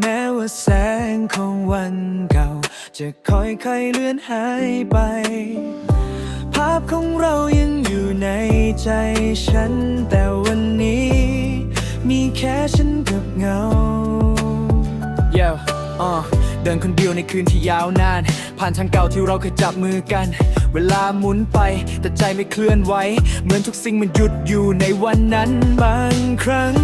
แม้ว่าแสงของวันเก่า จะค่อยๆเลือนหายไป ภาพของเรายังอยู่ในใจฉัน แต่วันนี้ มีแค่ฉันกับเงาเย้อ่อเดินคนเดียวในคืนที่ยาวนาน ผ่านทางเก่าที่เราเคยจับมือกัน เวลาหมุนไป แต่ใจไม่เคลื่อนไหว เหมือนทุกสิ่งมันหยุดอยู่ในวันนั้นบางครั้ง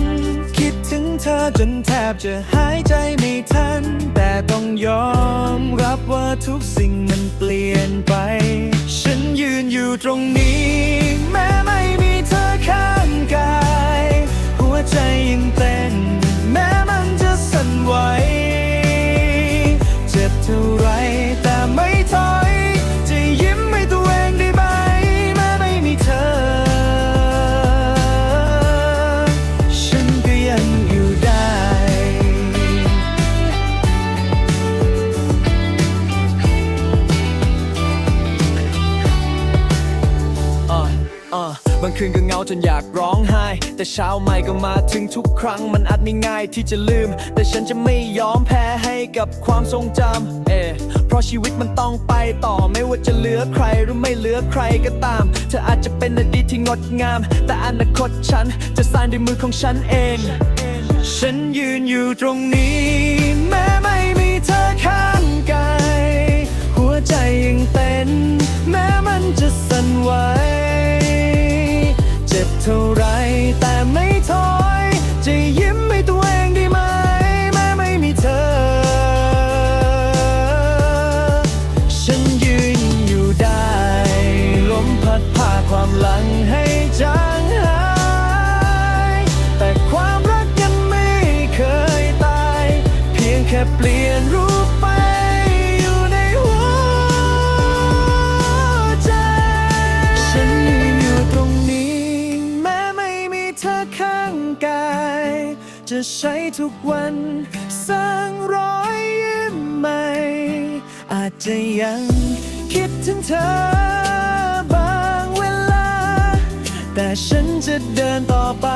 ดถึงเธอจนแทบจะหายใจไม่ทัน แต่ต้องยอมรับว่าทุกสิ่งมันเปลี่ยนไป ฉันยืนอยู่ตรงนี้ แม้ไม่ บางคืนก็เงาจนอยากร้องไห้ แต่เช้าใหม่ก็มาถึงทุกครั้ง มันอาจไม่ง่ายที่จะลืม แต่ฉันจะไม่ยอมแพ้ให้กับความทรงจำเออเพราะชีวิตมันต้องไปต่อไม่ว่าจะเหลือใครหรือไม่เหลือใครก็ตาม เธออาจจะเป็นอดีตที่งดงาม แต่อนาคตฉันจะสร้างด้วยมือของฉันเอง ฉันยืนอยู่ตรงนี้แม้ไม่างกาย จะใช้ทุกวันสร้างรอยยิ้มใหม่ อาจจะยังคิดถึงเธอ บางเวลา แต่ฉันจะเดินต่อไป